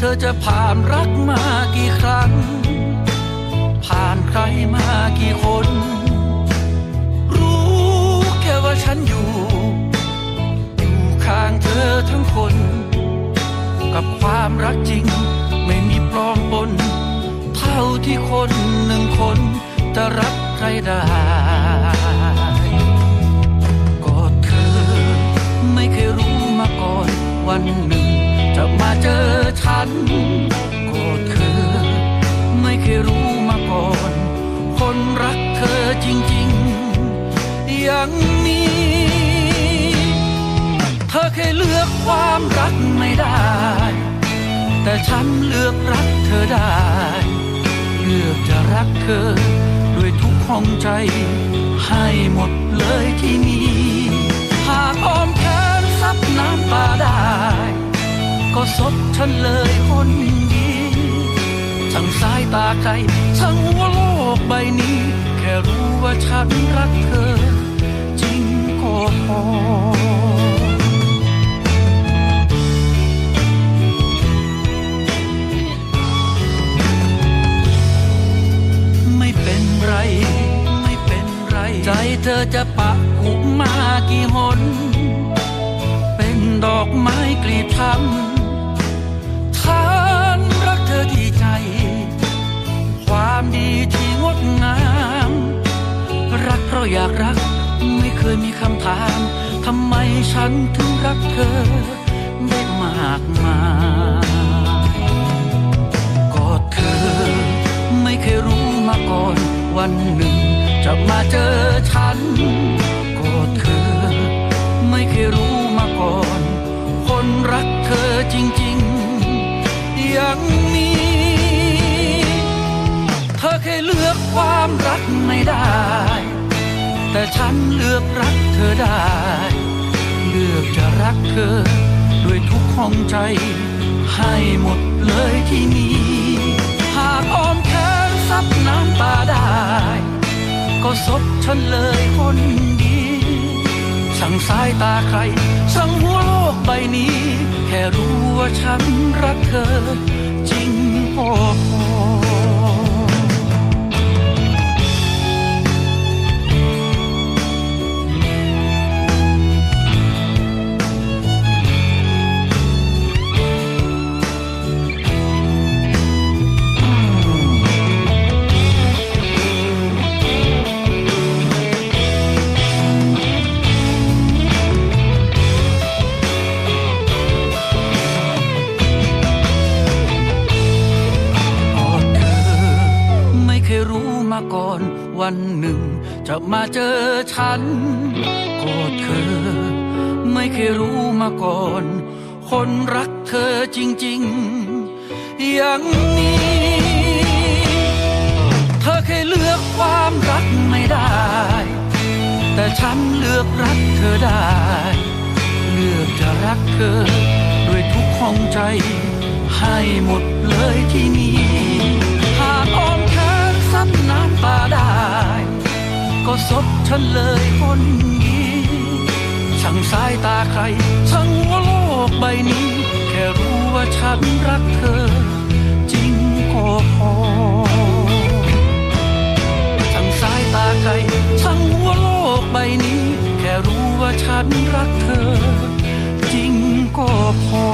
เธอจะผ่านรักมากี่ครั้ง ผ่านใครมากี่คน รู้แค่ว่าฉันอยู่ อยู่ข้างเธอทั้งคน กับความรักจริงไม่มีปลอมปน เท่าที่คนหนึ่งคนจะรักใครได้ก็เธอไม่เคยรู้มาก่อนวันหนึ่ง เคยรู้มาก่อน คนรักเธอจริงๆ ยังมี เธอเคยเลือกความรักไม่ได้ แต่ฉันเลือกรักเธอได้ เลือกจะรักเธอด้วยทุกห้องใจ ให้หมดเลยที่มีหากอ้อมแขนซับน้ำตาได้ ก็ซบฉันเลยคนดี ช่างสายตาใครช่างหัวโลกใบนี้ แค่รู้ว่าฉันรักเธอ จริงก็พอไม่เป็นไรไม่เป็นไรใจเธอจะปะกุมากี่หน เป็นดอกไม้กลีบทำ อยากรัก ไม่เคยมีคำถามทำไมฉันถึงรักเธอ ได้มากมายก็เธอ ไม่เคยรู้มาก่อนวันหนึ่ง จะมาเจอฉันก็เธอ ไม่เคยรู้มาก่อน คนรักเธอจริง ๆ ยังมีเธอเคยเลือกความรักไม่ได้ แต่ฉันเลือกรักเธอได้ เลือกจะรักเธอ ด้วยทุกห้องใจ ให้หมดเลยที่มีหากอ้อมแขนซับน้ำตาได้ ก็ซบฉันเลยคนดีช่งสายตาใครช่งหัวโลกใบนี้ แค่รู้ว่าฉันรักเธอ จริงพอ ก่อนวันหนึ่ง จะมาเจอฉันก็เธอ ไม่เคยรู้มาก่อน คนรักเธอจริงๆยังมีเธอเคยเลือกความรักไม่ได้ แต่ฉันเลือกรักเธอได้ เลือกจะรักเธอ ด้วยทุกห้องใจ ให้หมดเลยที่มี ก็ซบฉันเลยคนดีช่างสายตาใครช่างหัวโลกใบนี้ แค่รู้ว่าฉันรักเธอ จริงก็พอช่างสายตาใครช่างหัวโลกใบนี้ แค่รู้ว่าฉันรักเธอ จริงก็พอ